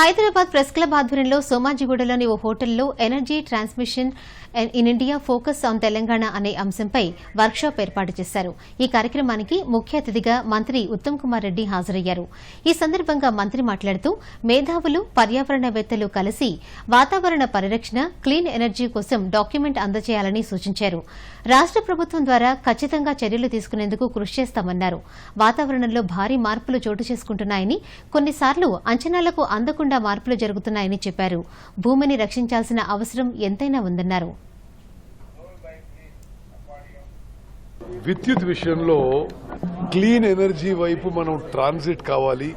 Hyderabad press club ఆధ్వర్యంలో సోమాజిగూడలోని ఓ హోటల్లో energy transmission in India focus on Telangana అనే అంశంపై వర్క్షాప్ ఏర్పాటు చేశారు. ఈ కార్యక్రమానికి ముఖ్య అతిథిగా మంత్రి ఉత్తమ్ కుమార్ రెడ్డి హాజరయ్యారు. ఈ సందర్భంగా మంత్రి మాట్లాడుతూ మేధావులు పర్యావరణవేత్తలు కలిసి వాతావరణ పరిరక్షణ క్లీన్ ఎనర్జీ కోసం డాక్యుమెంట్ అందజేయాలని సూచించారు. రాష్ట ప్రభుత్వం ద్వారా ఖచ్చితంగా చర్యలు తీసుకునేందుకు కృషి చేస్తామన్నారు. వాతావరణంలో భారీ మార్పులు చోటు చేసుకుంటున్నాయని కొన్నిసార్లు అంచనాలకు అందకుండా మార్పులు జరుగుతున్నాయని చెప్పారు. భూమిని రక్షించాల్సిన అవసరం ఎంతైనా ఉందన్నారు. విద్యుత్ విషయంలో క్లీన్ ఎనర్జీ వైపు మనం ట్రాన్సిట్ కావాలి.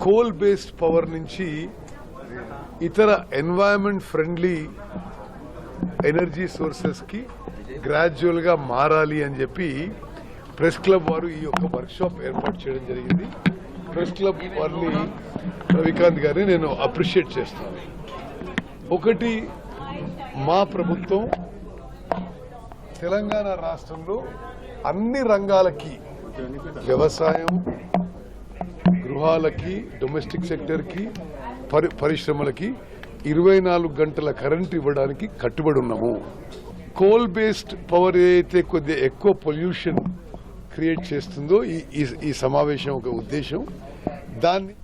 కోల్ బేస్డ్ పవర్ నుంచి ఇతర ఎన్వైరన్మెంట్ ఫ్రెండ్లీ ఎనర్జీ సోర్సెస్కి గ్రాడ్యువల్గా మారాలి అని చెప్పి ప్రెస్ క్లబ్ వారు ఈ యొక్క వర్క్ షాప్ ఏర్పాటు చేయడం జరిగింది. ప్రెస్ క్లబ్ వారిని రవికాంత్ గారిని నేను అప్రిషియేట్ చేస్తాను. ఒకటి మా ప్రభుత్వం తెలంగాణ రాష్ట్రంలో అన్ని రంగాలకి వ్యవసాయం గృహాలకి డొమెస్టిక్ సెక్టర్కి పరి పరిశ్రమలకి ఇరవై నాలుగు గంటల కరెంట్ ఇవ్వడానికి కట్టుబడి ఉన్నాము. కోల్ బేస్డ్ పవర్ ఏదైతే కొద్దిగా ఎక్కువ పొల్యూషన్ క్రియేట్ చేస్తుందో ఈ ఈ- సమావేశం ఒక ఉద్దేశం. దాన్ని